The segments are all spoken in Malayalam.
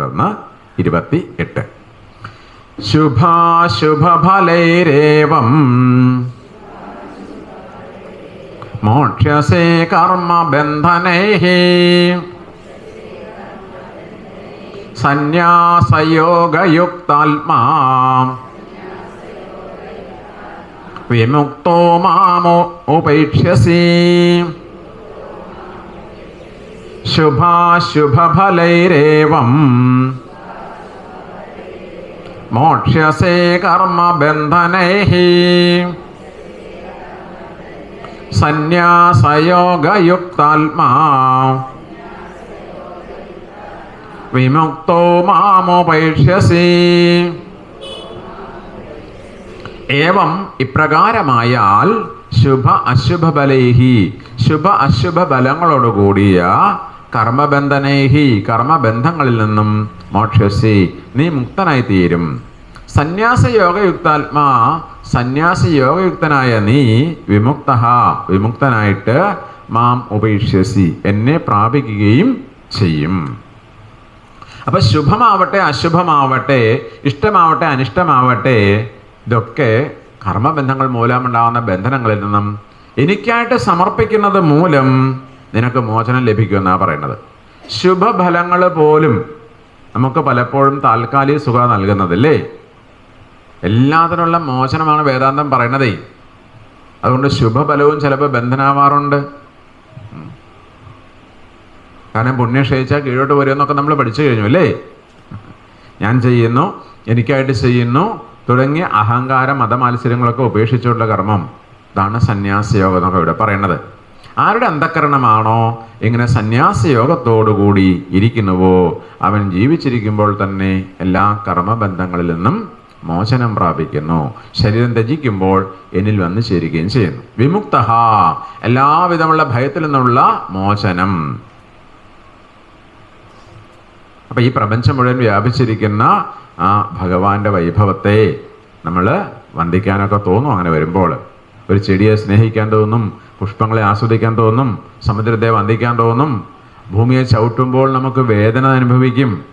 തുടർന്ന് ഇരുപത്തി എട്ട് ശുഭാശുഭഫലൈരേവം. മോക്ഷ്യസേ കർമ്മബന്ധനൈ സന്യാസയോഗയുക്താത്മാ. വിമുക്തോ മാമോ ഉപേക്ഷ്യസി. ശുഭാശുഭഫലൈരേവം. മോക്ഷ്യസേ കർമ്മബന്ധനൈ സന്യാസയോഗയുക്താത്മാ. വിമുക്തോ മാമോപേക്ഷ്യസി ഏവം ഇപ്രകാരമായാൽ ശുഭ അശുഭ ബലൈഹി ശുഭ അശുഭ ബലങ്ങളോടുകൂടിയ കർമ്മബന്ധനേഹി. കർമ്മബന്ധങ്ങളിൽ നിന്നും മോക്ഷസി. നീ മുക്തനായി തീരും സന്യാസ യോഗയുക്താത്മാ സന്യാസ യോഗയുക്തനായ നീ വിമുക്ത വിമുക്തനായിട്ട് മാം ഉപേക്ഷ്യസി എന്നെ പ്രാപിക്കുകയും ചെയ്യും. അപ്പൊ ശുഭമാവട്ടെ അശുഭമാവട്ടെ ഇഷ്ടമാവട്ടെ അനിഷ്ടമാവട്ടെ ഇതൊക്കെ കർമ്മബന്ധങ്ങൾ മൂലമുണ്ടാകുന്ന ബന്ധനങ്ങളിൽ നിന്നും എനിക്കായിട്ട് സമർപ്പിക്കുന്നത് മൂലം നിനക്ക് മോചനം ലഭിക്കുമെന്നാണ് പറയുന്നത്. ശുഭഫലങ്ങൾ പോലും നമുക്ക് പലപ്പോഴും താൽക്കാലിക സുഖം നൽകുന്നതല്ലേ? എല്ലാത്തിനുള്ള മോചനമാണ് വേദാന്തം പറയണതേ അതുകൊണ്ട് ശുഭഫലവും ചിലപ്പോൾ ബന്ധനാവാറുണ്ട്. കാരണം പുണ്യം ക്ഷയിച്ചാൽ കീഴോട്ട് വരുമെന്നൊക്കെ നമ്മൾ പഠിച്ചു കഴിഞ്ഞു അല്ലേ? ഞാൻ ചെയ്യുന്നു എനിക്കായിട്ട് ചെയ്യുന്നു തുടങ്ങിയ അഹങ്കാര മതമത്സരങ്ങളൊക്കെ ഉപേക്ഷിച്ചുള്ള കർമ്മം ഇതാണ് സന്യാസയോഗം എന്നൊക്കെ ഇവിടെ പറയുന്നത് ആരുടെ അന്ധക്കരണമാണോ ഇങ്ങനെ സന്യാസയോഗത്തോടുകൂടി ഇരിക്കുന്നുവോ അവൻ ജീവിച്ചിരിക്കുമ്പോൾ തന്നെ എല്ലാ കർമ്മബന്ധങ്ങളിൽ നിന്നും മോചനം പ്രാപിക്കുന്നു. ശരീരം ത്യജിക്കുമ്പോൾ എന്നിൽ വന്നു ചേരുകയും ചെയ്യുന്നു. വിമുക്ത എല്ലാവിധമുള്ള ഭയത്തിൽ നിന്നുള്ള മോചനം. അപ്പം ഈ പ്രപഞ്ചം മുഴുവൻ വ്യാപിച്ചിരിക്കുന്ന ആ ഭഗവാന്റെ വൈഭവത്തെ നമ്മൾ വന്ദിക്കാനൊക്കെ തോന്നും അങ്ങനെ വരുമ്പോൾ. ഒരു ചെടിയെ സ്നേഹിക്കാൻ തോന്നും പുഷ്പങ്ങളെ ആസ്വദിക്കാൻ തോന്നും സമുദ്രത്തെ വന്ദിക്കാൻ തോന്നും ഭൂമിയെ ചവിട്ടുമ്പോൾ നമുക്ക് വേദന അനുഭവിക്കും.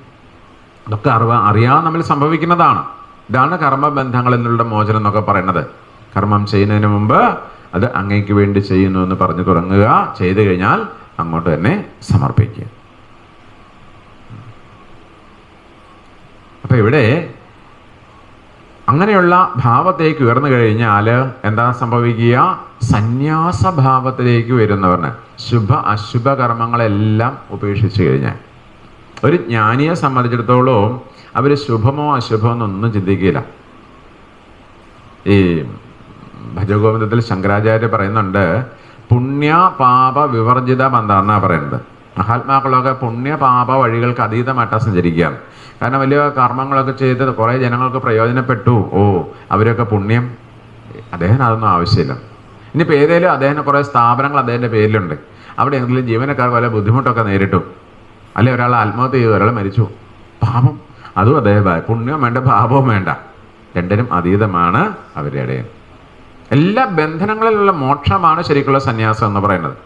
അതൊക്കെ അറിവ അറിയാതെ നമ്മൾ സംഭവിക്കുന്നതാണ്. ഇതാണ് കർമ്മബന്ധങ്ങളിൽ നിന്നുള്ള മോചനം എന്നൊക്കെ പറയുന്നത്. കർമ്മം ചെയ്യുന്നതിന് മുമ്പ് അത് അങ്ങേക്ക് വേണ്ടി ചെയ്യുന്നു എന്ന് പറഞ്ഞു തുടങ്ങുക. ചെയ്തു കഴിഞ്ഞാൽ അങ്ങോട്ട് തന്നെ സമർപ്പിക്കുക. അപ്പൊ ഇവിടെ അങ്ങനെയുള്ള ഭാവത്തേക്ക് ഉയർന്നു കഴിഞ്ഞാൽ എന്താ സംഭവിക്കുക? സന്യാസഭാവത്തിലേക്ക് വരുന്നവർ ശുഭ അശുഭ കർമ്മങ്ങളെല്ലാം ഉപേക്ഷിച്ചു കഴിഞ്ഞാൽ. ഒരു ജ്ഞാനിയെ സംബന്ധിച്ചിടത്തോളം അവർ ശുഭമോ അശുഭമോ എന്നൊന്നും ചിന്തിക്കില്ല. ഈ ഭജഗോവിന്ദത്തിൽ ശങ്കരാചാര്യ പറയുന്നുണ്ട് പുണ്യ പാപ വിവർജിത ബന്ധ എന്നാണ് പറയുന്നത്. മഹാത്മാക്കളൊക്കെ പുണ്യ പാപ വഴികൾക്ക് അതീതമായിട്ടാണ് സഞ്ചരിക്കുകയാണ്. കാരണം വലിയ കർമ്മങ്ങളൊക്കെ ചെയ്ത് കുറേ ജനങ്ങൾക്ക് പ്രയോജനപ്പെട്ടു. ഓ അവരൊക്കെ പുണ്യം. അദ്ദേഹം അതൊന്നും ആവശ്യമില്ല. ഇനിയിപ്പോൾ ഏതേലും അദ്ദേഹത്തിന് കുറേ സ്ഥാപനങ്ങൾ അദ്ദേഹത്തിന്റെ പേരിലുണ്ട്. അവിടെ എന്തെങ്കിലും ജീവനക്കാർ വല്ല ബുദ്ധിമുട്ടൊക്കെ നേരിട്ടു. അല്ലെ ഒരാൾ ആത്മഹത്യ ചെയ്തു ഒരാൾ മരിച്ചു. പാപം. അതും അദ്ദേഹം പുണ്യവും വേണ്ട പാപവും വേണ്ട. രണ്ടിനും അതീതമാണ് അവരുടെ ഇടയിൽ. എല്ലാ ബന്ധനങ്ങളിലുള്ള മോക്ഷമാണ് ശരിക്കുള്ള സന്യാസം എന്ന് പറയുന്നത്.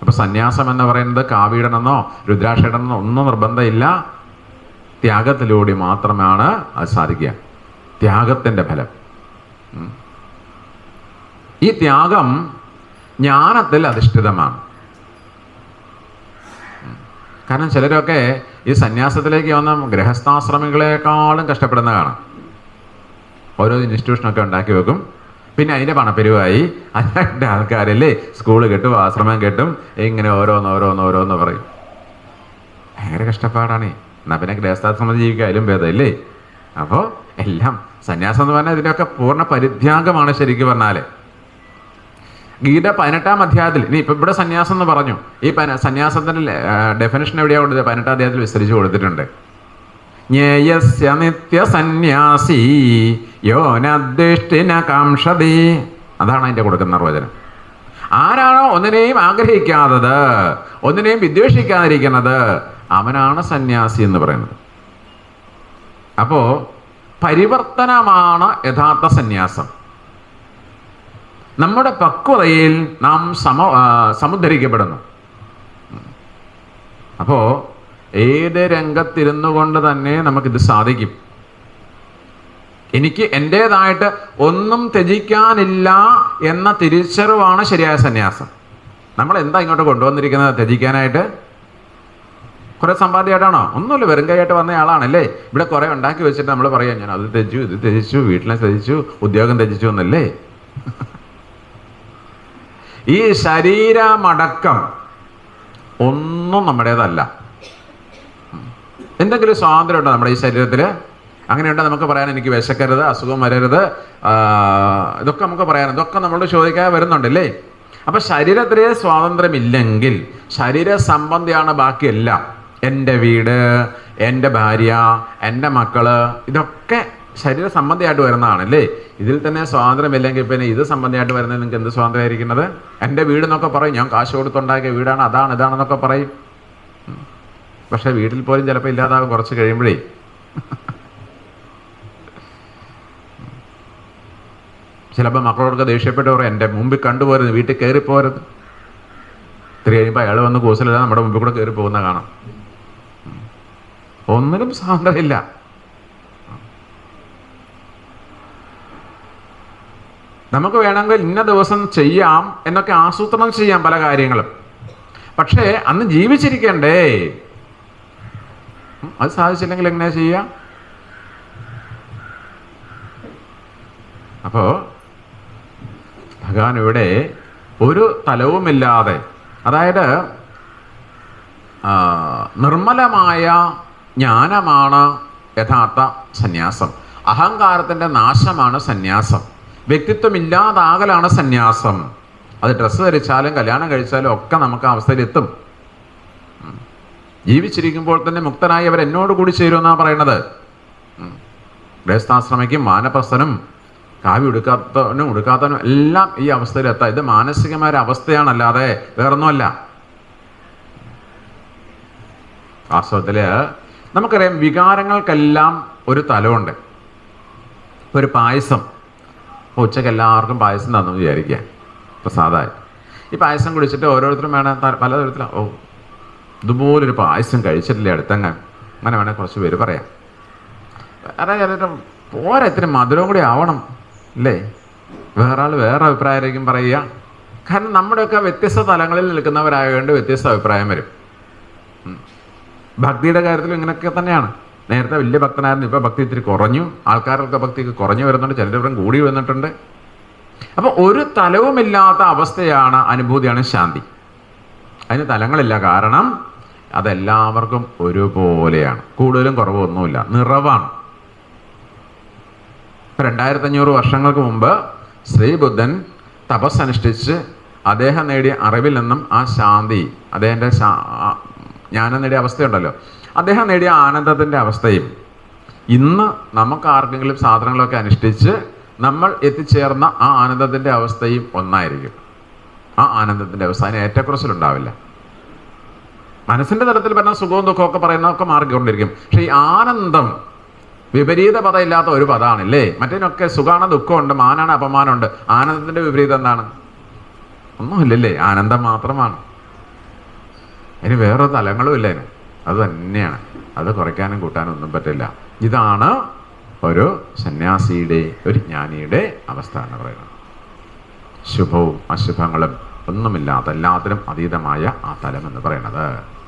അപ്പോൾ സന്യാസം എന്ന് പറയുന്നത് കാവീടനെന്നോ രുദ്രാക്ഷേടനെന്നോ ഒന്നും നിർബന്ധമില്ല. ത്യാഗത്തിലൂടെ മാത്രമാണ് അത് സാധിക്കുക. ത്യാഗത്തിന്റെ ഫലം. ഈ ത്യാഗം ജ്ഞാനത്തിൽ അധിഷ്ഠിതമാണ്. കാരണം ചിലരൊക്കെ ഈ സന്യാസത്തിലേക്ക് വന്ന ഗൃഹസ്ഥാശ്രമികളെക്കാളും കഷ്ടപ്പെടുന്ന കാണാം. ഓരോ ഇൻസ്റ്റിറ്റ്യൂഷനൊക്കെ ഉണ്ടാക്കി വെക്കും. പിന്നെ അതിന്റെ പണപ്പെരുവായി അതിന്റെ ആൾക്കാരല്ലേ സ്കൂൾ കെട്ടും ആശ്രമം കെട്ടും ഇങ്ങനെ ഓരോന്ന് ഓരോന്ന് ഓരോന്ന് പറയും. ഭയങ്കര കഷ്ടപ്പാടാണ്. എന്നാൽ പിന്നെ ഗൃഹസ്ഥാശ്രമം ജീവിക്കാനും ഭേദമല്ലേ? അപ്പോൾ എല്ലാം സന്യാസം എന്ന് പറഞ്ഞാൽ ഇതിന്റെയൊക്കെ പൂർണ പരിത്യാഗമാണ് ശരിക്കും പറഞ്ഞാൽ ഗീത പതിനെട്ടാം അധ്യായത്തിൽ ഇനി ഇപ്പം ഇവിടെ സന്യാസം എന്ന് പറഞ്ഞു. ഈ പന സന്യാസത്തിന്റെ ഡെഫിനേഷൻ എവിടെയാണ് കൊടുത്തത്? പതിനെട്ടാം അധ്യായത്തിൽ വിസ്തരിച്ച് കൊടുത്തിട്ടുണ്ട്. ജ്ഞേയസ്യ നിത്യസന്യാസി യോനദ്ദിഷ്ടിന കാംഷതി അതാണ് അതിന്റെ കൊടുക്കുന്ന നിർവചനം ആരാണോ ഒന്നിനെയും ആഗ്രഹിക്കാത്തത് ഒന്നിനെയും വിദ്വേഷിക്കാതിരിക്കുന്നത് അവനാണ് സന്യാസി എന്ന് പറയുന്നത്. അപ്പോൾ പരിവർത്തനമാണ് യഥാർത്ഥ സന്യാസം. നമ്മുടെ പക്വതയിൽ നാം സമ സമുദ്ധരിക്കപ്പെടുന്നു. അപ്പോൾ ഏത് രംഗത്തിരുന്നു കൊണ്ട് തന്നെ നമുക്കിത് സാധിക്കും. എനിക്ക് എന്റേതായിട്ട് ഒന്നും ത്യജിക്കാനില്ല എന്ന തിരിച്ചറിവാണ് ശരിയായ സന്യാസം. നമ്മൾ എന്താ ഇങ്ങോട്ട് കൊണ്ടുവന്നിരിക്കുന്നത് ത്യജിക്കാനായിട്ട്? കുറെ സമ്പാദ്യമായിട്ടാണോ? ഒന്നുമില്ല വെറും കൈയായിട്ട് വന്ന ആളാണല്ലേ? ഇവിടെ കുറെ ഉണ്ടാക്കി വെച്ചിട്ട് നമ്മൾ പറയാം ഞാൻ അത് തെജു ഇത് ത്യജിച്ചു വീട്ടിലെ ത്യജിച്ചു ഉദ്യോഗം തെജിച്ചു എന്നല്ലേ? ഈ ശരീരമടക്കം ഒന്നും നമ്മുടേതല്ല. എന്തെങ്കിലും സ്വാതന്ത്ര്യം ഉണ്ടോ നമ്മുടെ ഈ ശരീരത്തിൽ അങ്ങനെയുണ്ട് നമുക്ക് പറയാൻ എനിക്ക് വിശക്കരുത് അസുഖം വരരുത്. ഇതൊക്കെ നമുക്ക് പറയാൻ ഇതൊക്കെ നമ്മളോട് ചോദിക്കാതെ വരുന്നുണ്ടല്ലേ അപ്പൊ ശരീരത്തിലെ സ്വാതന്ത്ര്യമില്ലെങ്കിൽ ശരീര സംബന്ധിയാണ് ബാക്കിയെല്ലാം. എന്റെ വീട് എന്റെ ഭാര്യ എന്റെ മക്കൾ ഇതൊക്കെ ശരീര സംബന്ധിയായിട്ട് വരുന്നതാണല്ലേ ഇതിൽ തന്നെ സ്വാതന്ത്ര്യമില്ലെങ്കിൽ പിന്നെ ഇത് സംബന്ധിയായിട്ട് വരുന്നത് നിങ്ങൾക്ക് എന്ത് സ്വാതന്ത്ര്യമായിരിക്കുന്നത്? എന്റെ വീട് എന്നൊക്കെ പറയും. ഞാൻ കാശ് കൊടുത്തുണ്ടാക്കിയ വീടാണ്. അതാണ് ഇതാണെന്നൊക്കെ പറയും. പക്ഷേ വീട്ടിൽ പോലും ചിലപ്പോൾ ഇല്ലാതാകും കുറച്ച് കഴിയുമ്പോഴേ. ചിലപ്പോൾ മക്കളോടൊക്കെ ദേഷ്യപ്പെട്ട് പറയും എന്റെ മുമ്പിൽ കണ്ടുപോരുത് വീട്ടിൽ കയറി പോരുത് ഇത്തിരി കഴിയുമ്പോൾ അയാൾ വന്ന് കൂസലില്ല നമ്മുടെ മുമ്പിൽ കൂടെ കയറി പോകുന്ന കാണാം. ഒന്നിനും സ്വാതന്ത്ര്യമില്ല നമുക്ക് വേണമെങ്കിൽ ഇന്ന ദിവസം ചെയ്യാം എന്നൊക്കെ ആസൂത്രണം ചെയ്യാം പല കാര്യങ്ങളും. പക്ഷേ അന്ന് ജീവിച്ചിരിക്കണ്ടേ? അത് സാധിച്ചില്ലെങ്കിൽ എങ്ങനെയാ ചെയ്യാം? അപ്പോ ഭഗവാൻ ഇവിടെ ഒരു തലവുമില്ലാതെ അതായത് നിർമ്മലമായ ജ്ഞാനമാണ് യഥാർത്ഥ സന്യാസം. അഹങ്കാരത്തിന്റെ നാശമാണ് സന്യാസം. വ്യക്തിത്വം ഇല്ലാതാകലാണ് സന്യാസം. അത് ഡ്രസ്സ് ധരിച്ചാലും കല്യാണം കഴിച്ചാലും ഒക്കെ നമുക്ക് അവസ്ഥയിലെത്തും ജീവിച്ചിരിക്കുമ്പോൾ തന്നെ മുക്തനായി അവർ എന്നോട് കൂടി ചേരുമെന്നാണ് പറയുന്നത്. ഗ്രഹസ്ഥാശ്രമയ്ക്കും വാനപ്രസ്ഥനും കാവ്യ എടുക്കാത്തവനും എടുക്കാത്തവനും എല്ലാം ഈ അവസ്ഥയിലെത്താം ഇത് മാനസികമായ ഒരു അവസ്ഥയാണല്ലാതെ വേറൊന്നുമല്ല. വാസ്തവത്തിൽ നമുക്കറിയാം വികാരങ്ങൾക്കെല്ലാം ഒരു തലമുണ്ട്. ഇപ്പൊ ഒരു പായസം. ഉച്ചയ്ക്ക് എല്ലാവർക്കും പായസം തന്നു വിചാരിക്കുക. പ്രസാദമായി ഈ പായസം കുടിച്ചിട്ട് ഓരോരുത്തരും വേണം പലതരത്തില ഓ ഇതുപോലൊരു പായസം കഴിച്ചിട്ടില്ലേ അടുത്തങ്ങ്? അങ്ങനെ വേണേൽ കുറച്ച് പേര് പറയാം. അതായത് പോരാ ഇത്തിരി മധുരവും കൂടി ആവണം. അല്ലേ വേറെ ആൾ വേറെ അഭിപ്രായമായിരിക്കും പറയുക. കാരണം നമ്മുടെയൊക്കെ വ്യത്യസ്ത തലങ്ങളിൽ നിൽക്കുന്നവരായതുകൊണ്ട് വ്യത്യസ്ത അഭിപ്രായം വരും. ഭക്തിയുടെ കാര്യത്തിലും ഇങ്ങനെയൊക്കെ തന്നെയാണ്. നേരത്തെ വലിയ ഭക്തനായിരുന്നു ഇപ്പൊ ഭക്തി ഇത്തിരി കുറഞ്ഞു. ആൾക്കാരൊക്കെ ഭക്തി കുറഞ്ഞു വരുന്നുണ്ട് ചിലരിവരും കൂടി വന്നിട്ടുണ്ട് അപ്പോൾ ഒരു തലവുമില്ലാത്ത അവസ്ഥയാണ് അനുഭൂതിയാണ് ശാന്തി. അതിന് തലങ്ങളില്ല കാരണം അതെല്ലാവർക്കും ഒരുപോലെയാണ്. കൂടുതലും കുറവൊന്നുമില്ല നിറവാണ്. ഇപ്പൊ രണ്ടായിരത്തി അഞ്ഞൂറ് വർഷങ്ങൾക്ക് മുമ്പ് ശ്രീബുദ്ധൻ തപസ്സനുഷ്ഠിച്ച് അദ്ദേഹം നേടിയ അറിവിൽ നിന്നും ആ ശാന്തി അദ്ദേഹത്തിന്റെ ജ്ഞാനം നേടിയ അവസ്ഥയുണ്ടല്ലോ. അദ്ദേഹം നേടിയ ആനന്ദത്തിന്റെ അവസ്ഥയും ഇന്ന് നമുക്ക് ആർക്കെങ്കിലും സാധനങ്ങളൊക്കെ അനുഷ്ഠിച്ച് നമ്മൾ എത്തിച്ചേർന്ന ആ ആനന്ദത്തിന്റെ അവസ്ഥയും ഒന്നായിരിക്കും. ആ ആനന്ദത്തിന്റെ അവസ്ഥ. അതിന് ഏറ്റക്കുറച്ചിലുണ്ടാവില്ല മനസ്സിന്റെ തലത്തിൽ പറഞ്ഞ സുഖവും ദുഃഖമൊക്കെ പറയുന്നതൊക്കെ മാറിക്കൊണ്ടിരിക്കും. പക്ഷേ ഈ ആനന്ദം വിപരീത പദമില്ലാത്ത ഒരു പദമാണല്ലേ മറ്റേതിനൊക്കെ സുഖമാണ് ദുഃഖമുണ്ട് മാനാണ് അപമാനമുണ്ട്. ആനന്ദത്തിന്റെ വിപരീതം എന്താണ്? ഒന്നുമില്ലല്ലേ ആനന്ദം മാത്രമാണ്. അതിന് വേറെ തലങ്ങളും ഇല്ല? അതിന് അത് തന്നെയാണ്. അത് കുറയ്ക്കാനും കൂട്ടാനും ഒന്നും പറ്റില്ല. ഇതാണ് ഒരു സന്യാസിയുടെ ഒരു ജ്ഞാനിയുടെ അവസ്ഥ എന്ന് പറയുന്നത്. ശുഭവും അശുഭങ്ങളും ഒന്നുമില്ലാത്ത എല്ലാത്തിനും അതീതമായ ആ തലം എന്ന് പറയുന്നത്.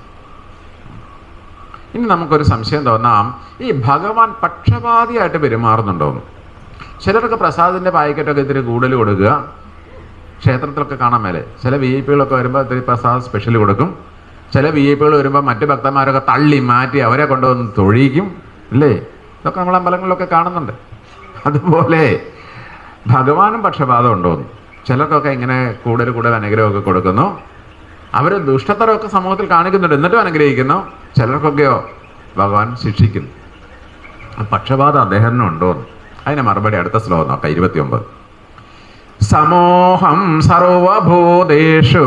ഇനി നമുക്കൊരു സംശയം തോന്നാം. ഈ ഭഗവാൻ പക്ഷപാതിയായിട്ട് പെരുമാറുന്നുണ്ടോ ചിലർക്ക് പ്രസാദിന്റെ പാക്കറ്റൊക്കെ ഇത്തിരി കൂടുതൽ കൊടുക്കുക. ക്ഷേത്രത്തിലൊക്കെ കാണാൻ മേലെ. ചില വി ഐ പികളൊക്കെ വരുമ്പോൾ ഇത്തിരി പ്രസാദ് സ്പെഷ്യൽ കൊടുക്കും. ചില വി ഐ പികൾ വരുമ്പോൾ മറ്റ് ഭക്തന്മാരൊക്കെ തള്ളി മാറ്റി അവരെ കൊണ്ടുവന്ന് തൊഴിയിക്കും. അല്ലേ ഇതൊക്കെ നമ്മൾ അമ്പലങ്ങളിലൊക്കെ കാണുന്നുണ്ട്. അതുപോലെ ഭഗവാനും പക്ഷപാതം ഉണ്ടോന്ന്. ചിലർക്കൊക്കെ ഇങ്ങനെ കൂടുതൽ കൂടുതൽ അനുഗ്രഹമൊക്കെ കൊടുക്കുന്നു. അവർ ദുഷ്ടത്തരമൊക്കെ സമൂഹത്തിൽ കാണിക്കുന്നുണ്ട്. എന്നിട്ടും അനുഗ്രഹിക്കുന്നു. ചിലർക്കൊക്കെയോ ഭഗവാൻ ശിക്ഷിക്കുന്നു. പക്ഷപാതം അദ്ദേഹത്തിന് ഉണ്ടോ അതിന് മറുപടി അടുത്ത ശ്ലോകം നോക്കാം. ഇരുപത്തി ഒമ്പത് സമോഹം സർവഭൂതേഷു.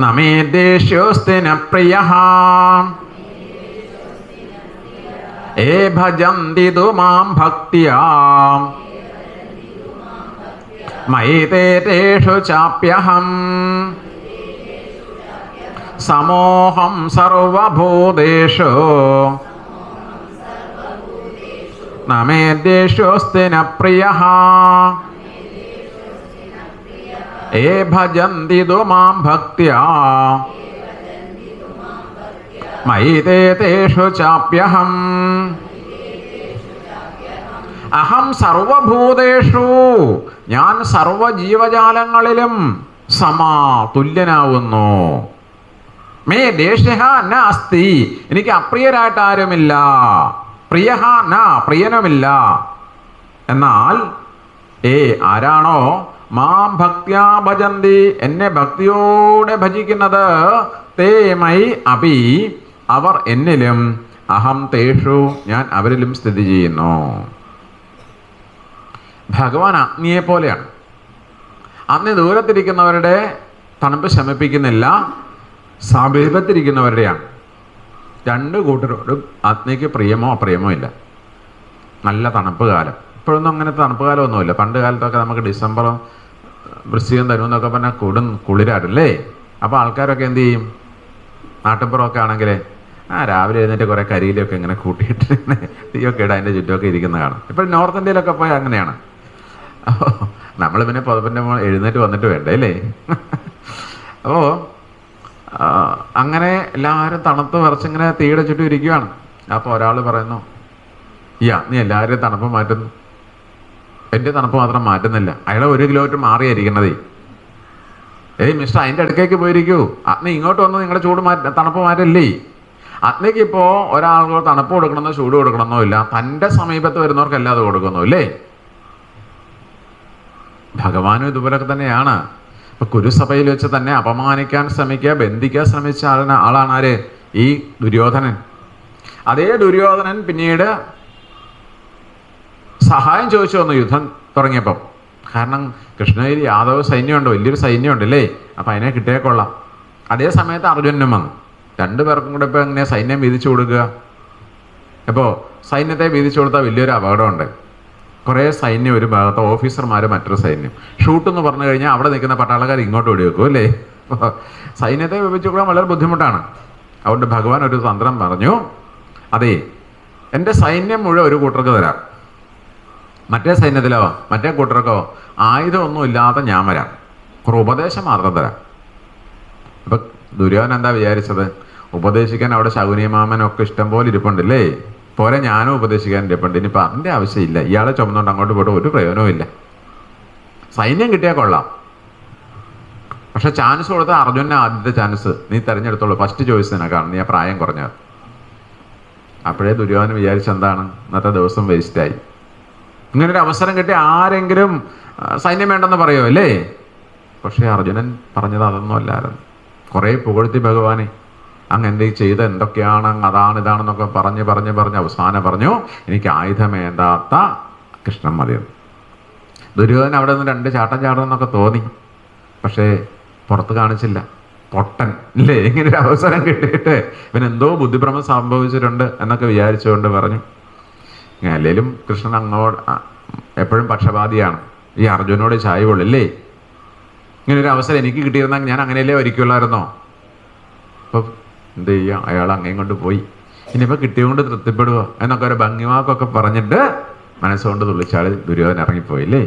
നമേ ദേഷ്യോസ്തി പ്രിയ. ഏ ഭജന്തി മാം ഭക്തിയാ. മയി തേ തേഷു ചാപ്യഹം സമോഹം സർവഭൂതേഷു നമേദ്യേഷോസ്തി ന പ്രിയ ഏ ഭജന്തി തു മാം ഭക്ത്യാ മയി തേ തേഷു ചാപ്യഹം അഹം സർവഭൂതേഷു ഞാൻ സർവ ജീവജാലങ്ങളിലും സമാ തുല്യനാവുന്നു മേ ദേശ ന അസ്തി എനിക്ക് അപ്രിയരായിട്ട് ആരുമില്ല. പ്രിയഹ ന പ്രിയനുമില്ല. എന്നാൽ ഏ ആരാണോ മാം ഭക്ത്യാ ഭജന്തി എന്നെ ഭക്തിയോടെ ഭജിക്കുന്നത്? തേ മൈ അപി അവർ എന്നിലും അഹം തേഷു ഞാൻ അവരിലും സ്ഥിതി ചെയ്യുന്നു. ഭഗവാൻ അഗ്നിയെ പോലെയാണ് അഗ്നി ദൂരത്തിരിക്കുന്നവരുടെ തണുപ്പ് ശമിപ്പിക്കുന്നില്ല സമീപത്തിരിക്കുന്നവരുടെയാണ്. രണ്ട് കൂട്ടരോടും അഗ്നിക്ക് പ്രിയമോ അപ്രിയമോ ഇല്ല. നല്ല തണുപ്പ് കാലം. ഇപ്പോഴൊന്നും അങ്ങനെ തണുപ്പ് കാലമൊന്നുമില്ല. പണ്ട് കാലത്തൊക്കെ നമുക്ക് ഡിസംബറും വൃശ്ചികം തരും എന്നൊക്കെ പറഞ്ഞാൽ കൂടും കുളിരാടല്ലേ? അപ്പോൾ ആൾക്കാരൊക്കെ എന്ത് ചെയ്യും? നാട്ടിൻപുറമൊക്കെ ആണെങ്കിൽ ആ രാവിലെ എഴുന്നേറ്റ് കുറേ കരിയിലൊക്കെ ഇങ്ങനെ കൂട്ടിയിട്ട് തീയൊക്കെ ഇടാൻ അതിന്റെ ചുറ്റുമൊക്കെ ഇരിക്കുന്ന കാണാം. ഇപ്പോൾ നോർത്ത് ഇന്ത്യയിലൊക്കെ പോയാൽ അങ്ങനെയാണ്. നമ്മൾ പിന്നെ പുതപ്പിന്റെ മോൾ എഴുന്നേറ്റ് വന്നിട്ട് വേണ്ടേ അല്ലേ? അപ്പോൾ അങ്ങനെ എല്ലാവരും തണുത്ത് വിറച്ചിങ്ങനെ തീയുടെ ചുറ്റും ഇരിക്കുകയാണ് അപ്പോൾ ഒരാൾ പറയുന്നു യാ നീ എല്ലാവരെയും തണുപ്പ് മാറ്റുന്നു. എന്റെ തണുപ്പ് മാത്രം മാറ്റുന്നില്ല. അയാളെ ഒരു കിലോമീറ്റർ മാറിയായിരിക്കണതേ ഏയ് മിസ്റ്റർ അതിന്റെ അടുക്കേക്ക് പോയിരിക്കൂ. അഗ്നി ഇങ്ങോട്ട് വന്ന് നിങ്ങളുടെ ചൂട് മാറ്റ തണുപ്പ് മാറ്റല്ലേ? അഗ്നിക്ക് ഇപ്പോൾ ഒരാൾക്ക് തണുപ്പ് കൊടുക്കണമെന്നോ ചൂട് കൊടുക്കണമെന്നോ ഇല്ല. തന്റെ സമീപത്ത് വരുന്നവർക്കെല്ലാം അത് കൊടുക്കുന്നു അല്ലേ ഭഗവാനും ഇതുപോലൊക്കെ തന്നെയാണ്. ഇപ്പൊ കുരുസഭയിൽ വെച്ച് തന്നെ അപമാനിക്കാൻ ശ്രമിക്കുക ബന്ധിക്കാൻ ശ്രമിച്ച ആളിന് ആളാണ് ആര് ഈ ദുര്യോധനൻ. അതേ ദുര്യോധനൻ പിന്നീട് സഹായം ചോദിച്ചു വന്നു യുദ്ധം തുടങ്ങിയപ്പം. കാരണം കൃഷ്ണയിൽ യാദവ് സൈന്യമുണ്ട് വലിയൊരു സൈന്യമുണ്ട് അല്ലേ അപ്പം അതിനെ കിട്ടിയേക്കൊള്ളാം അതേ സമയത്ത് അർജുനനും വന്നു. രണ്ടു പേർക്കും കൂടെ ഇപ്പോൾ എങ്ങനെ സൈന്യം വീതിച്ചു കൊടുക്കുക? അപ്പോൾ സൈന്യത്തെ വീതിച്ചു കൊടുത്താൽ വലിയൊരു അപകടമുണ്ട്. കുറേ സൈന്യം ഒരു ഭാഗത്ത് ഓഫീസർമാർ മറ്റൊരു സൈന്യം. ഷൂട്ട് എന്ന് പറഞ്ഞു കഴിഞ്ഞാൽ അവിടെ നിൽക്കുന്ന പട്ടാളക്കാർ ഇങ്ങോട്ട് ഓടി വെക്കും അല്ലേ? സൈന്യത്തെ വിഭജിച്ചു കൊടുക്കാൻ വളരെ ബുദ്ധിമുട്ടാണ്. അതുകൊണ്ട് ഭഗവാൻ ഒരു തന്ത്രം പറഞ്ഞു അതെ എന്റെ സൈന്യം മുഴുവൻ ഒരു കൂട്ടർക്ക് തരാം. മറ്റേ സൈന്യത്തിലോ മറ്റേ കൂട്ടർക്കോ ആയുധമൊന്നും ഇല്ലാതെ ഞാൻ വരാം. കുറേ ഉപദേശം മാത്രം തരാം. അപ്പം ദുര്യോധന എന്താ വിചാരിച്ചത്? ഉപദേശിക്കാൻ അവിടെ ശകുനിമാമനൊക്കെ ഇഷ്ടം പോലെ ഇരിപ്പുണ്ടല്ലേ? പോരെ ഞാനും ഉപദേശിക്കാൻ ഇരിപ്പുണ്ട് ഇനിയിപ്പോൾ അതിന്റെ ആവശ്യമില്ല. ഇയാളെ ചുമന്നുകൊണ്ട് അങ്ങോട്ട് പോയിട്ട് ഒരു പ്രയോജനവും ഇല്ല. സൈന്യം കിട്ടിയാൽ കൊള്ളാം. പക്ഷെ ചാൻസ് കൊടുത്ത അർജുന ആദ്യത്തെ ചാൻസ് നീ തിരഞ്ഞെടുത്തോളൂ. ഫസ്റ്റ് ചോയ്സ് നിനക്കാണ് നീ ആ പ്രായം കുറഞ്ഞത് അപ്പോഴേ ദുര്യോധന വിചാരിച്ചെന്താണ് ഇന്നത്തെ ദിവസം വേസ്റ്റായി ഇങ്ങനൊരു അവസരം കിട്ടി ആരെങ്കിലും സൈന്യം വേണ്ടെന്ന് പറയുമോ അല്ലേ? പക്ഷേ അർജുനൻ പറഞ്ഞത് അതൊന്നും അല്ലായിരുന്നു കുറേ പുകഴ്ത്തി ഭഗവാനെ. അങ്ങ് എന്ത് ചെയ്ത് എന്തൊക്കെയാണ് അതാണ് ഇതാണെന്നൊക്കെ പറഞ്ഞ് പറഞ്ഞ് പറഞ്ഞ് അവസാനം പറഞ്ഞു എനിക്ക് ആയുധം കൃഷ്ണൻ മതിയെന്ന് ദുര്യോധന അവിടെ നിന്ന് രണ്ട് ചാട്ടം ചാടണം എന്നൊക്കെ തോന്നി. പക്ഷേ പുറത്ത് കാണിച്ചില്ല. പൊട്ടൻ. ഇല്ലേ? ഇങ്ങനെ ഒരു അവസരം കിട്ടിയിട്ട് ഇവൻ എന്തോ ബുദ്ധിഭ്രമം സംഭവിച്ചിട്ടുണ്ട് എന്നൊക്കെ വിചാരിച്ചുകൊണ്ട് പറഞ്ഞു. അല്ലെങ്കിലും കൃഷ്ണൻ അങ്ങോട്ട് എപ്പോഴും പക്ഷപാതിയാണ്. ഈ അർജുനോട് ചായവുള്ളല്ലേ കൊള്ളില്ലേ ഇങ്ങനൊരു അവസരം എനിക്ക് കിട്ടിയിരുന്നെങ്കിൽ ഞാൻ അങ്ങനെയല്ലേ ഒരുക്കുള്ളായിരുന്നോ അപ്പം എന്ത് ചെയ്യുക അയാൾ അങ്ങേയും കൊണ്ട് പോയി. ഇനിയിപ്പോൾ കിട്ടിയുകൊണ്ട് തൃപ്തിപ്പെടുക എന്നൊക്കെ ഒരു ഭംഗിമാക്കൊക്കെ പറഞ്ഞിട്ട് മനസ്സുകൊണ്ട് തുള്ളിച്ചാൽ ദുര്യോധന ഇറങ്ങിപ്പോയില്ലേ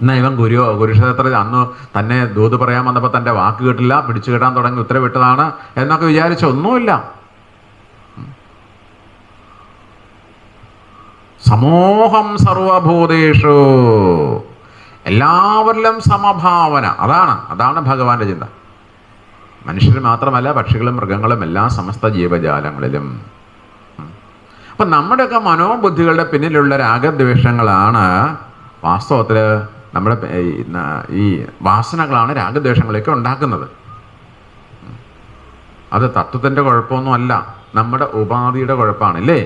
എന്നാ ഇവൻ ഗുരു ഗുരുക്ഷേത്രത്തിൽ അന്ന് തന്നെ ദൂത് പറയാൻ വന്നപ്പോൾ തന്റെ വാക്ക് കേട്ടില്ല പിടിച്ചു കെട്ടാൻ തുടങ്ങി ഉത്തരവിട്ടതാണ് എന്നൊക്കെ വിചാരിച്ച ഒന്നുമില്ല. സമൂഹം സർവഭൂതേഷു. എല്ലാവരിലും സമഭാവന. അതാണ് അതാണ് ഭഗവാന്റെ ചിന്ത. മനുഷ്യർ മാത്രമല്ല പക്ഷികളും മൃഗങ്ങളും എല്ലാ സമസ്ത ജീവജാലങ്ങളിലും. അപ്പം നമ്മുടെയൊക്കെ മനോബുദ്ധികളുടെ പിന്നിലുള്ള രാഗദ്വേഷങ്ങളാണ് വാസ്തവത്തിൽ നമ്മുടെ ഈ വാസനകളാണ് രാഗദ്വേഷങ്ങളൊക്കെ ഉണ്ടാക്കുന്നത്. അത് തത്വത്തിന്റെ കുഴപ്പമൊന്നുമല്ല. നമ്മുടെ ഉപാധിയുടെ കുഴപ്പമാണ് അല്ലേ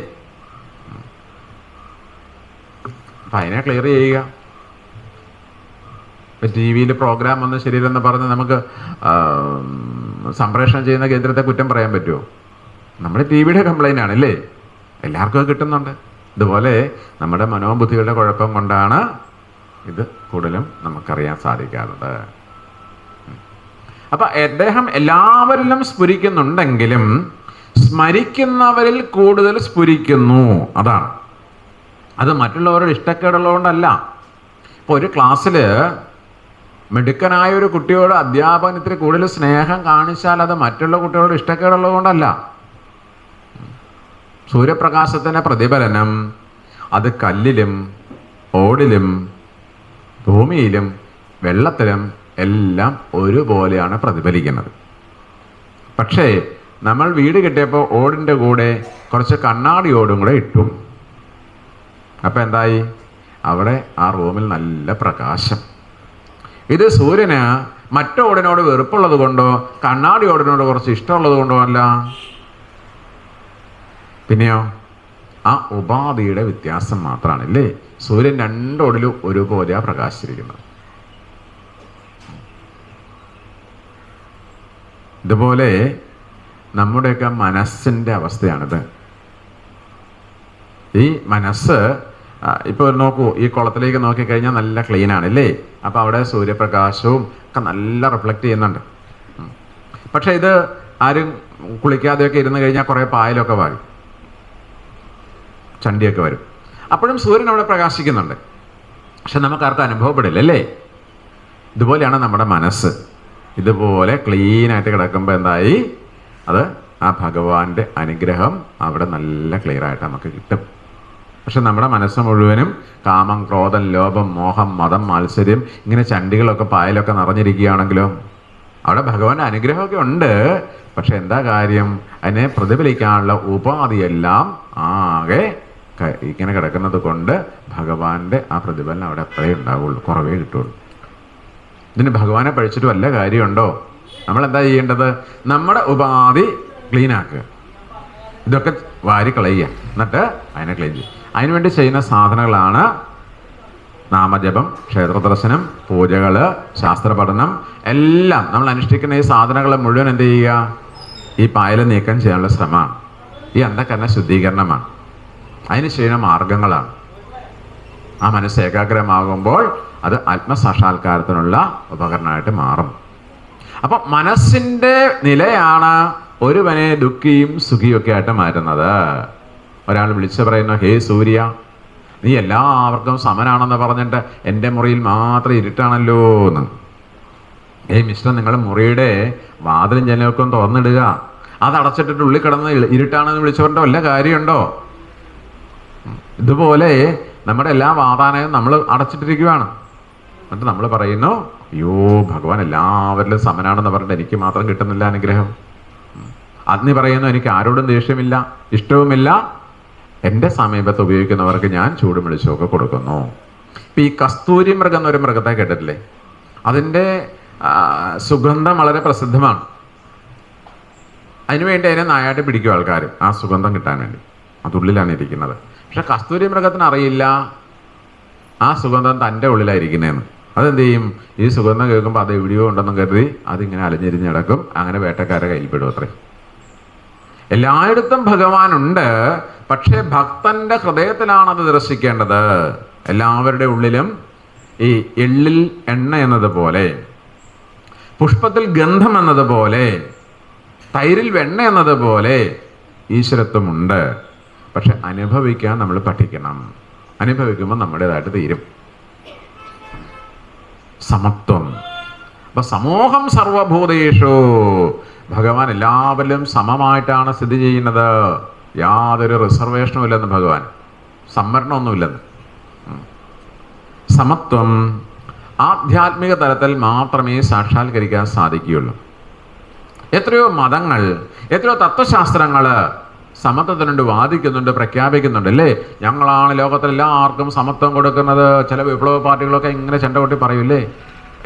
അപ്പം അതിനെ ക്ലിയർ ചെയ്യുക. ഇപ്പം ടി വിയിൽ പ്രോഗ്രാം വന്ന് എന്ന് പറഞ്ഞ് നമുക്ക് സംപ്രേഷണം ചെയ്യുന്ന കേന്ദ്രത്തെ കുറ്റം പറയാൻ പറ്റുമോ? നമ്മുടെ ടി വിയുടെ കംപ്ലൈന്റ് ആണ് അല്ലേ? എല്ലാവർക്കും കിട്ടുന്നുണ്ട്. ഇതുപോലെ നമ്മുടെ മനോബുദ്ധികളുടെ കുഴപ്പം കൊണ്ടാണ് ഇത് കൂടുതലും നമുക്കറിയാൻ സാധിക്കാറുണ്ട് അപ്പൊ അദ്ദേഹം എല്ലാവരിലും സ്ഫുരിക്കുന്നുണ്ടെങ്കിലും സ്മരിക്കുന്നവരിൽ കൂടുതൽ സ്ഫുരിക്കുന്നു. അതാണ്. അത് മറ്റുള്ളവരുടെ ഇഷ്ടക്കേടുള്ളതുകൊണ്ടല്ല. ഇപ്പോൾ ഒരു ക്ലാസ്സിൽ മിടുക്കനായ ഒരു കുട്ടിയോട് അധ്യാപനത്തിന് കൂടുതൽ സ്നേഹം കാണിച്ചാൽ അത് മറ്റുള്ള കുട്ടികളോട് ഇഷ്ടക്കേടുള്ളത് കൊണ്ടല്ല. സൂര്യപ്രകാശത്തിന്റെ പ്രതിഫലനം അത് കല്ലിലും ഓടിലും ഭൂമിയിലും വെള്ളത്തിലും എല്ലാം ഒരുപോലെയാണ് പ്രതിഫലിക്കുന്നത്. പക്ഷേ നമ്മൾ വീട് കിട്ടിയപ്പോൾ ഓടിന്റെ കൂടെ കുറച്ച് കണ്ണാടി ഓടും കൂടെ ഇട്ടു. അപ്പം എന്തായി? അവിടെ ആ റൂമിൽ നല്ല പ്രകാശം. ഇത് സൂര്യന് മറ്റോടിനോട് വെറുപ്പുള്ളത് കൊണ്ടോ കണ്ണാടി ഓടിനോട് കുറച്ച് ഇഷ്ടമുള്ളത് കൊണ്ടോ അല്ല? പിന്നെയോ? ആ ഉപാധിയുടെ വ്യത്യാസം മാത്രമാണ് ഇല്ലേ സൂര്യൻ രണ്ടോടിലും ഒരുപോലെയാണ് പ്രകാശിച്ചിരിക്കുന്നത്. ഇതുപോലെ നമ്മുടെയൊക്കെ മനസ്സിന്റെ അവസ്ഥയാണിത്. ഈ മനസ്സ് ഇപ്പോൾ നോക്കൂ ഈ കുളത്തിലേക്ക് നോക്കിക്കഴിഞ്ഞാൽ നല്ല ക്ലീൻ ആണ് അല്ലേ അപ്പോൾ അവിടെ സൂര്യപ്രകാശവും ഒക്കെ നല്ല റിഫ്ലക്റ്റ് ചെയ്യുന്നുണ്ട്. പക്ഷെ ഇത് ആരും കുളിക്കാതെയൊക്കെ ഇരുന്ന് കഴിഞ്ഞാൽ കുറേ പായലൊക്കെ വാഴും ചണ്ടിയൊക്കെ വരും. അപ്പോഴും സൂര്യൻ അവിടെ പ്രകാശിക്കുന്നുണ്ട്. പക്ഷെ നമുക്ക് അനുഭവപ്പെടില്ല അല്ലേ? ഇതുപോലെയാണ് നമ്മുടെ മനസ്സ്. ഇതുപോലെ ക്ലീനായിട്ട് കിടക്കുമ്പോൾ എന്തായി? അത് ആ ഭഗവാന്റെ അനുഗ്രഹം അവിടെ നല്ല ക്ലിയർ ആയിട്ട് നമുക്ക് കിട്ടും. പക്ഷെ നമ്മുടെ മനസ്സ് മുഴുവനും കാമം ക്രോധം ലോഭം മോഹം മതം മത്സര്യം ഇങ്ങനെ ചണ്ടികളൊക്കെ പായലൊക്കെ നിറഞ്ഞിരിക്കുകയാണെങ്കിലോ? അവിടെ ഭഗവാന്റെ അനുഗ്രഹമൊക്കെ ഉണ്ട്. പക്ഷെ എന്താ കാര്യം? അതിനെ പ്രതിഫലിക്കാനുള്ള ഉപാധിയെല്ലാം ആകെ ഇങ്ങനെ കിടക്കുന്നത് കൊണ്ട് ഭഗവാന്റെ ആ പ്രതിഫലനം അവിടെ അത്രയേ ഉണ്ടാവുള്ളൂ കുറവേ കിട്ടുള്ളൂ. ഇതിന് ഭഗവാനെ പഴിച്ചിട്ട് വല്ല കാര്യമുണ്ടോ? നമ്മൾ എന്താ ചെയ്യേണ്ടത്? നമ്മുടെ ഉപാധി ക്ലീനാക്കുക. ഇതൊക്കെ വാരി കളയുക എന്നിട്ട് അതിനെ ക്ലീൻ ചെയ്യും. അതിനുവേണ്ടി ചെയ്യുന്ന സാധനങ്ങളാണ് നാമജപം ക്ഷേത്രദർശനം ശാസ്ത്ര ശാസ്ത്രപഠനം എല്ലാം. നമ്മൾ അനുഷ്ഠിക്കുന്ന ഈ സാധനങ്ങൾ മുഴുവൻ എന്ത് ചെയ്യുക? ഈ പായൽ നീക്കം ചെയ്യാനുള്ള ശ്രമമാണ് ഈ അന്ധകരണ ശുദ്ധീകരണമാണ്. അതിന് ചെയ്യുന്ന മാർഗങ്ങളാണ്. ആ മനസ്സ് ഏകാഗ്രമാകുമ്പോൾ അത് ആത്മസാക്ഷാത്കാരത്തിനുള്ള ഉപകരണമായിട്ട് മാറും. അപ്പൊ മനസ്സിന്റെ നിലയാണ് ഒരുവനെ ദുഃഖിയും സുഖിയും ഒക്കെ ആയിട്ട് മാറ്റുന്നത്. ഒരാൾ വിളിച്ചു പറയുന്നു ഹേ സൂര്യ നീ എല്ലാവർക്കും സമനാണെന്ന് പറഞ്ഞിട്ട് എന്റെ മുറിയിൽ മാത്രം ഇരുട്ടാണല്ലോ എന്ന്. ഏയ് മിസ്റ്റർ നിങ്ങൾ മുറിയുടെ വാതിലും ജനലൊക്കെ തുറന്നിടുക. അത് അടച്ചിട്ടിട്ട് ഉള്ളിൽ കിടന്ന് ഇരുട്ടാണെന്ന് വിളിച്ചുകൊണ്ട് വല്ല കാര്യമുണ്ടോ? ഇതുപോലെ നമ്മുടെ എല്ലാ വാതാനയും നമ്മൾ അടച്ചിട്ടിരിക്കുകയാണ് എന്നിട്ട് നമ്മൾ പറയുന്നു അയ്യോ ഭഗവാൻ എല്ലാവരിലും സമനാണെന്ന് പറഞ്ഞിട്ട് എനിക്ക് മാത്രം കിട്ടുന്നില്ല അനുഗ്രഹം. അഗ്നി പറയുന്നു എനിക്ക് ആരോടും ദേഷ്യമില്ല ഇഷ്ടവുമില്ല. എന്റെ സമീപത്ത് ഉപയോഗിക്കുന്നവർക്ക് ഞാൻ ചൂടും വെളിച്ചമൊക്കെ കൊടുക്കുന്നു. ഇപ്പം ഈ കസ്തൂരി മൃഗം എന്നൊരു മൃഗത്തെ കേട്ടിട്ടില്ലേ? അതിന്റെ സുഗന്ധം വളരെ പ്രസിദ്ധമാണ്. അതിനുവേണ്ടി അതിനെ നായാട്ടി പിടിക്കും ആൾക്കാർ ആ സുഗന്ധം കിട്ടാൻ വേണ്ടി. അതുള്ളിലാണ് ഇരിക്കുന്നത്. പക്ഷെ കസ്തൂരി മൃഗത്തിന് അറിയില്ല ആ സുഗന്ധം തന്റെ ഉള്ളിലായിരിക്കുന്നതെന്ന് അതെന്ത് ചെയ്യും? ഈ സുഗന്ധം കേൾക്കുമ്പോൾ അത് എവിടെയോ ഉണ്ടെന്നും കരുതി അതിങ്ങനെ അലഞ്ഞിരിഞ്ഞ് കിടക്കും അങ്ങനെ വേട്ടക്കാരെ കയ്യിൽപ്പെടും അത്രേ. എല്ലായിടത്തും ഭഗവാനുണ്ട് പക്ഷേ ഭക്തന്റെ ഹൃദയത്തിലാണ് അത് ദർശിക്കേണ്ടത്. എല്ലാവരുടെ ഉള്ളിലും ഈ എള്ളിൽ എണ്ണ എന്നതുപോലെ പുഷ്പത്തിൽ ഗന്ധം എന്നതുപോലെ തൈരിൽ വെണ്ണ എന്നതുപോലെ ഈശ്വരത്വമുണ്ട്. പക്ഷെ അനുഭവിക്കാൻ നമ്മൾ പഠിക്കണം. അനുഭവിക്കുമ്പോൾ നമ്മുടേതായിട്ട് തീരും. സമത്വം. അപ്പൊ സമൂഹം സർവഭൂതേഷു. ഭഗവാൻ എല്ലാവരിലും സമമായിട്ടാണ് സ്ഥിതി ചെയ്യുന്നത്. യാതൊരു റിസർവേഷനും ഇല്ലെന്ന് ഭഗവാൻ. സംവരണമൊന്നുമില്ലെന്ന് സമത്വം ആധ്യാത്മിക തലത്തിൽ മാത്രമേ സാക്ഷാത്കരിക്കാൻ സാധിക്കുകയുള്ളൂ. എത്രയോ മതങ്ങൾ എത്രയോ തത്വശാസ്ത്രങ്ങൾ സമത്വത്തിനുണ്ട് വാദിക്കുന്നുണ്ട് പ്രഖ്യാപിക്കുന്നുണ്ട് അല്ലേ? ഞങ്ങളാണ് ലോകത്തിലെല്ലാവർക്കും സമത്വം കൊടുക്കുന്നത്. ചില വിപ്ലവ പാർട്ടികളൊക്കെ ഇങ്ങനെ ചെണ്ട കൊട്ടി പറയൂല്ലേ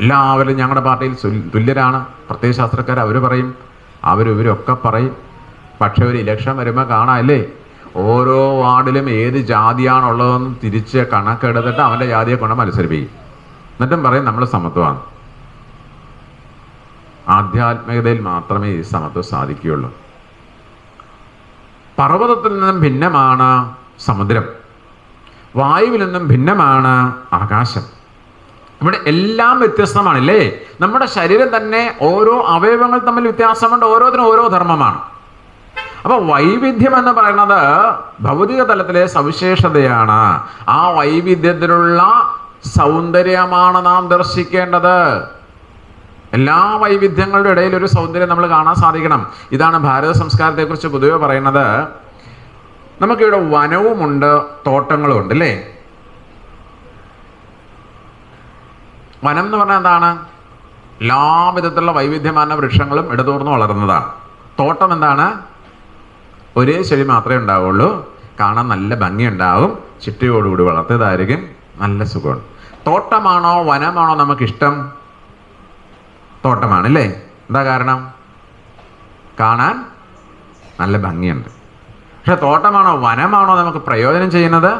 എല്ലാവരും ഞങ്ങളുടെ പാർട്ടിയിൽ തുല്യരാണ്. പ്രത്യയശാസ്ത്രക്കാർ അവർ പറയും. അവരും ഇവരൊക്കെ പറയും. പക്ഷെ ഒരു ഇലക്ഷൻ വരുമ്പോൾ കാണാമല്ലേ ഓരോ വാർഡിലും ഏത് ജാതിയാണുള്ളതെന്ന് തിരിച്ച് കണക്കെടുത്തിട്ട് അവന്റെ ജാതിയെ കൊണ്ട് മത്സരിപ്പിക്കും. എന്നിട്ടും പറയും നമ്മൾ സമത്വമാണ്. ആധ്യാത്മികതയിൽ മാത്രമേ ഈ സമത്വം സാധിക്കുകയുള്ളൂ. പർവതത്തിൽ നിന്നും ഭിന്നമാണ് സമുദ്രം. വായുവിൽ നിന്നും ഭിന്നമാണ് ആകാശം. ഇവിടെ എല്ലാം വ്യത്യസ്തമാണല്ലേ? നമ്മുടെ ശരീരം തന്നെ ഓരോ അവയവങ്ങൾ തമ്മിൽ വ്യത്യാസമുണ്ട് ഓരോത്തിനും ഓരോ ധർമ്മമാണ്. അപ്പൊ വൈവിധ്യം എന്ന് പറയുന്നത് ഭൗതിക തലത്തിലെ സവിശേഷതയാണ്. ആ വൈവിധ്യത്തിലുള്ള സൗന്ദര്യമാണ് നാം ദർശിക്കേണ്ടത്. എല്ലാ വൈവിധ്യങ്ങളുടെ ഇടയിൽ ഒരു സൗന്ദര്യം നമ്മൾ കാണാൻ സാധിക്കണം. ഇതാണ് ഭാരത സംസ്കാരത്തെക്കുറിച്ച് പൊതുവെ പറയുന്നത്. നമുക്കിവിടെ വനവുമുണ്ട് തോട്ടങ്ങളും ഉണ്ട് അല്ലേ? വനം എന്ന് പറഞ്ഞാൽ എന്താണ്? എല്ലാ വിധത്തിലുള്ള വൈവിധ്യമാർന്ന വൃക്ഷങ്ങളും ഇടതൂർന്ന് വളർന്നതാണ്. തോട്ടം എന്താണ്? ഒരേ ചെടി മാത്രമേ ഉണ്ടാവുള്ളൂ. കാണാൻ നല്ല ഭംഗിയുണ്ടാവും. ചിട്ടയോടുകൂടി വളർത്തിയതായിരിക്കും. നല്ല സുഖമാണ്. തോട്ടമാണോ വനമാണോ നമുക്കിഷ്ടം? തോട്ടമാണ് അല്ലേ? എന്താ കാരണം? കാണാൻ നല്ല ഭംഗിയുണ്ട്. പക്ഷെ തോട്ടമാണോ വനമാണോ നമുക്ക് പ്രയോജനം ചെയ്യുന്നത്?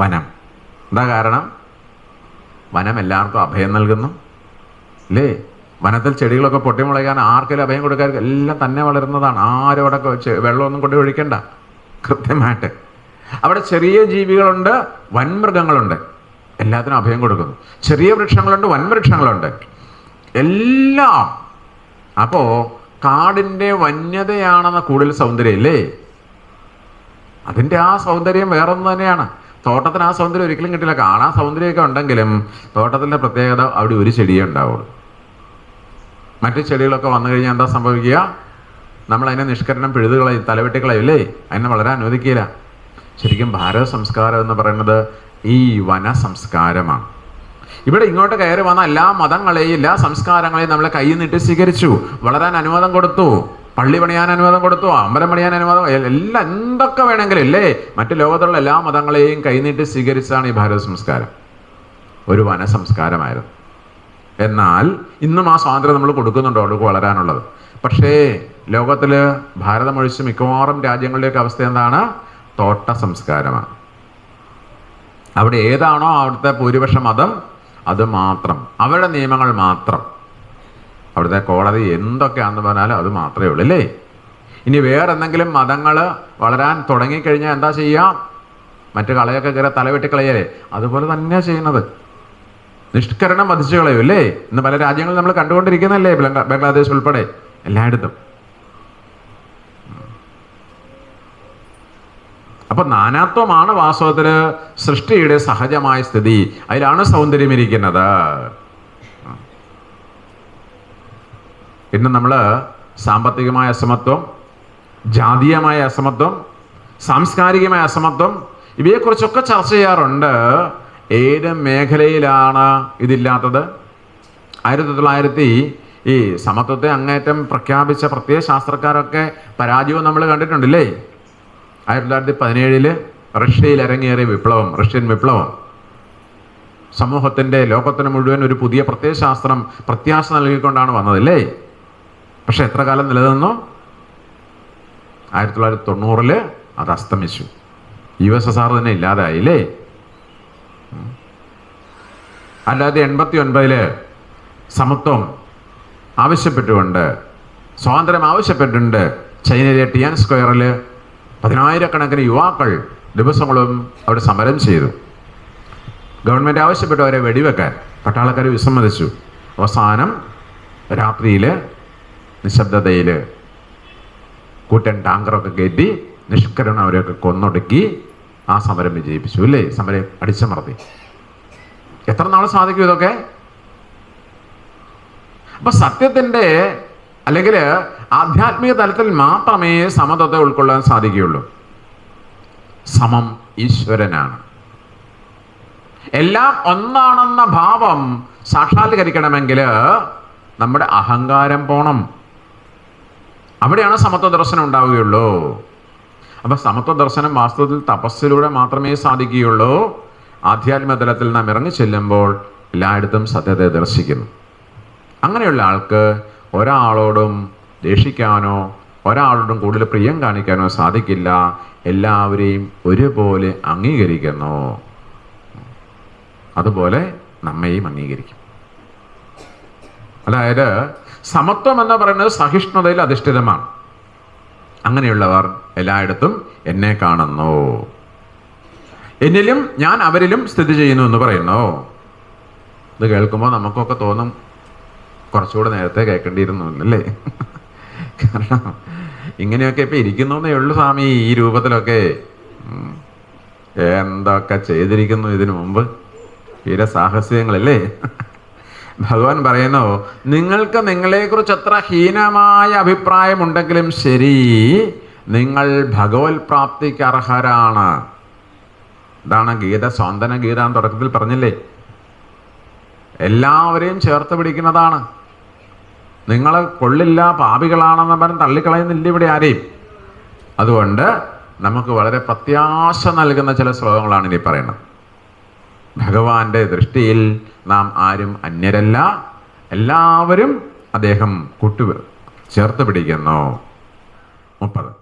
വനം. എന്താ കാരണം? വനം എല്ലാവർക്കും അഭയം നൽകുന്നു. അല്ലേ വനത്തിൽ ചെടികളൊക്കെ പൊട്ടിമുളയ്ക്കാൻ ആർക്കെങ്കിലും അഭയം കൊടുക്കാൻ എല്ലാം തന്നെ വളരുന്നതാണ്. ആരും അവിടെ വെള്ളമൊന്നും കൊണ്ട് ഒഴിക്കണ്ട. കൃത്യമായിട്ട്. അവിടെ ചെറിയ ജീവികളുണ്ട് വൻമൃഗങ്ങളുണ്ട്. എല്ലാത്തിനും അഭയം കൊടുക്കുന്നു. ചെറിയ വൃക്ഷങ്ങളുണ്ട് വൻവൃക്ഷങ്ങളുണ്ട് എല്ലാം. അപ്പോൾ കാടിന്റെ വന്യതയാണെന്ന കൂടുതൽ സൗന്ദര്യം അല്ലേ അതിന്റെ ആ സൗന്ദര്യം വേറൊന്നു തന്നെയാണ്. തോട്ടത്തിന് ആ സൗന്ദര്യം ഒരിക്കലും കിട്ടില്ല. കാണാൻ സൗന്ദര്യമൊക്കെ ഉണ്ടെങ്കിലും തോട്ടത്തിന്റെ പ്രത്യേകത അവിടെ ഒരു ചെടിയേ ഉണ്ടാവുള്ളൂ. മറ്റു ചെടികളൊക്കെ വന്നു കഴിഞ്ഞാൽ എന്താ സംഭവിക്കുക? നമ്മൾ അതിനെ നിഷ്കരണം പിഴുതുകളെ തലവെട്ടിക്കളയല്ലേ അതിനെ വളരെ അനുവദിക്കില്ല ശരിക്കും ഭാരത സംസ്കാരം എന്ന് പറയുന്നത് ഈ വന സംസ്കാരമാണ്. ഇവിടെ ഇങ്ങോട്ട് കയറി വന്ന എല്ലാ മതങ്ങളെയും എല്ലാ സംസ്കാരങ്ങളെയും നമ്മളെ കൈ നീട്ടി സ്വീകരിച്ചു. വളരാൻ അനുവാദം കൊടുത്തു. പള്ളി പണിയാൻ അനുവാദം കൊടുത്തു അമ്പലം പണിയാൻ അനുവാദം എല്ലാം എന്തൊക്കെ വേണമെങ്കിലും ഇല്ലേ മറ്റു ലോകത്തുള്ള എല്ലാ മതങ്ങളെയും കൈനീട്ടി സ്വീകരിച്ചാണ് ഈ ഭാരത സംസ്കാരം. ഒരു വന സംസ്കാരമായിരുന്നു എന്നാൽ ഇന്നും ആ സ്വാതന്ത്ര്യം നമ്മൾ കൊടുക്കുന്നുണ്ടോ അവർക്ക് വളരാനുള്ളത്. പക്ഷേ ലോകത്തിൽ ഭാരതം ഒഴിച്ച് മിക്കവാറും രാജ്യങ്ങളുടെയൊക്കെ അവസ്ഥ എന്താണ്? തോട്ട സംസ്കാരമാണ്. അവിടെ ഏതാണോ അവിടുത്തെ ഭൂരിപക്ഷ മതം അത് മാത്രം. അവരുടെ നിയമങ്ങൾ മാത്രം. അവിടുത്തെ കോടതി എന്തൊക്കെയാണെന്ന് പറഞ്ഞാലും അത് മാത്രമേ ഉള്ളൂ അല്ലേ ഇനി വേറെ എന്തെങ്കിലും മതങ്ങൾ വളരാൻ തുടങ്ങിക്കഴിഞ്ഞാൽ എന്താ ചെയ്യാം? മറ്റു കളയൊക്കെ കയറി തലവെട്ടി കളയല്ലേ? അതുപോലെ തന്നെയാണ് ചെയ്യുന്നത്. നിഷ്കരണം വധിച്ചു കളയും അല്ലേ ഇന്ന് പല രാജ്യങ്ങളും നമ്മൾ കണ്ടുകൊണ്ടിരിക്കുന്നല്ലേ ബംഗ്ലാദേശ് ഉൾപ്പെടെ. എല്ലായിടത്തും. അപ്പൊ നാനാത്വമാണ് വാസ്തവത്തിന് സൃഷ്ടിയുടെ സഹജമായ സ്ഥിതി. അതിലാണ് സൗന്ദര്യം ഇരിക്കുന്നത് ഇന്ന് നമ്മൾ സാമ്പത്തികമായ അസമത്വം ജാതീയമായ അസമത്വം സാംസ്കാരികമായ അസമത്വം ഇവയെക്കുറിച്ചൊക്കെ ചർച്ച ചെയ്യാറുണ്ട്. ഏത് മേഖലയിലാണ് ഇതില്ലാത്തത്? ആയിരത്തി തൊള്ളായിരത്തി ഈ സമത്വത്തെ അങ്ങേറ്റം പ്രഖ്യാപിച്ച പ്രത്യേക ശാസ്ത്രക്കാരൊക്കെ പരാജയവും നമ്മൾ കണ്ടിട്ടുണ്ടല്ലേ? ആയിരത്തി തൊള്ളായിരത്തി പതിനേഴിൽ റഷ്യയിൽ ഇറങ്ങിയേറിയ വിപ്ലവം റഷ്യൻ വിപ്ലവം. സമൂഹത്തിന്റെ ലോകത്തിന് മുഴുവൻ ഒരു പുതിയ പ്രത്യയശാസ്ത്രം പ്രത്യാശ നൽകിക്കൊണ്ടാണ് വന്നതല്ലേ? പക്ഷെ എത്ര കാലം നിലനിന്നു? ആയിരത്തി തൊള്ളായിരത്തി തൊണ്ണൂറിൽ അത് അസ്തമിച്ചു. യു എസ് എസ് ആർ തന്നെ ഇല്ലാതായില്ലേ. അല്ലാതെ എൺപത്തി ഒൻപതിൽ സമത്വം ആവശ്യപ്പെട്ടുകൊണ്ട് സ്വാതന്ത്ര്യം ആവശ്യപ്പെട്ടിട്ടുണ്ട് ചൈനയിലെ ടിയാൻ സ്ക്വയറിൽ പതിനായിരക്കണക്കിന് യുവാക്കൾ ദിവസങ്ങളും അവിടെ സമരം ചെയ്തു. ഗവൺമെന്റ് ആവശ്യപ്പെട്ടു അവരെ വെടിവെക്കാൻ പട്ടാളക്കാർ വിസമ്മതിച്ചു. അവസാനം രാത്രിയിൽ നിശബ്ദതയിൽ കൂട്ടൻ ടാങ്കറൊക്കെ കയറ്റി നിഷ്കരണം അവരെയൊക്കെ കൊന്നൊടുക്കി ആ സമരം വിജയിപ്പിച്ചു അല്ലേ? സമരം അടിച്ചമർത്തി. എത്ര നാൾ സാധിക്കും ഇതൊക്കെ? അപ്പൊ സത്യത്തിന്റെ അല്ലെങ്കിൽ ആധ്യാത്മിക തലത്തിൽ മാത്രമേ സമത്വത്തെ ഉൾക്കൊള്ളാൻ സാധിക്കുകയുള്ളൂ. സമം ഈശ്വരനാണ്. എല്ലാം ഒന്നാണെന്ന ഭാവം സാക്ഷാത്കരിക്കണമെങ്കിൽ നമ്മുടെ അഹങ്കാരം പോണം. അവിടെയാണ് സമത്വ ദർശനം ഉണ്ടാവുകയുള്ളൂ. അപ്പൊ സമത്വ ദർശനം വാസ്തവത്തിൽ തപസ്സിലൂടെ മാത്രമേ സാധിക്കുകയുള്ളൂ. ആധ്യാത്മിക തലത്തിൽ നാം ഇറങ്ങി ചെല്ലുമ്പോൾ എല്ലായിടത്തും സത്യത്തെ ദർശിക്കുന്നു. അങ്ങനെയുള്ള ആൾക്ക് ഒരാളോടും ദേഷിക്കാനോ ഒരാളോടും കൂടുതൽ പ്രിയം കാണിക്കാനോ സാധിക്കില്ല. എല്ലാവരെയും ഒരുപോലെ അംഗീകരിക്കുന്നു. അതുപോലെ നമ്മയും അംഗീകരിക്കും. അതായത് സമത്വം എന്ന് പറയുന്നത് സഹിഷ്ണുതയിൽ അധിഷ്ഠിതമാണ്. അങ്ങനെയുള്ളവർ എല്ലായിടത്തും എന്നെ കാണുന്നു. എന്നിലും ഞാൻ അവരിലും സ്ഥിതി ചെയ്യുന്നു എന്ന് പറയുന്നു. ഇത് കേൾക്കുമ്പോൾ നമുക്കൊക്കെ തോന്നും കുറച്ചുകൂടെ നേരത്തെ കേൾക്കേണ്ടിയിരുന്നു അല്ലേ കാരണം ഇങ്ങനെയൊക്കെ ഇപ്പം ഇരിക്കുന്നു എന്നേ ഉള്ളു സ്വാമി ഈ രൂപത്തിലൊക്കെ. എന്തൊക്കെ ചെയ്തിരിക്കുന്നു ഇതിനു മുമ്പ്. വീരസാഹസ്യങ്ങളല്ലേ ഭഗവാൻ പറയുന്നു നിങ്ങൾക്ക് നിങ്ങളെക്കുറിച്ച് എത്ര ഹീനമായ അഭിപ്രായമുണ്ടെങ്കിലും ശരി നിങ്ങൾ ഭഗവത് പ്രാപ്തിക്ക് അർഹരാണ്. ഇതാണ് ഗീത സ്വാന്തന ഗീത എന്ന് തുടക്കത്തിൽ പറഞ്ഞില്ലേ? എല്ലാവരെയും ചേർത്ത് പിടിക്കുന്നതാണ്. നിങ്ങൾ കൊള്ളില്ല പാപികളാണെന്ന് പറഞ്ഞ് തള്ളിക്കളയുന്നില്ല ഇവിടെ ആരെയും. അതുകൊണ്ട് നമുക്ക് വളരെ പ്രത്യാശ നൽകുന്ന ചില ശ്ലോകങ്ങളാണ് ഇനി പറയുന്നത്. ഭഗവാന്റെ ദൃഷ്ടിയിൽ നാം ആരും അന്യരല്ല. എല്ലാവരും അദ്ദേഹം കൂട്ടു ചേർത്ത് പിടിക്കുന്നു. മുപ്പത്.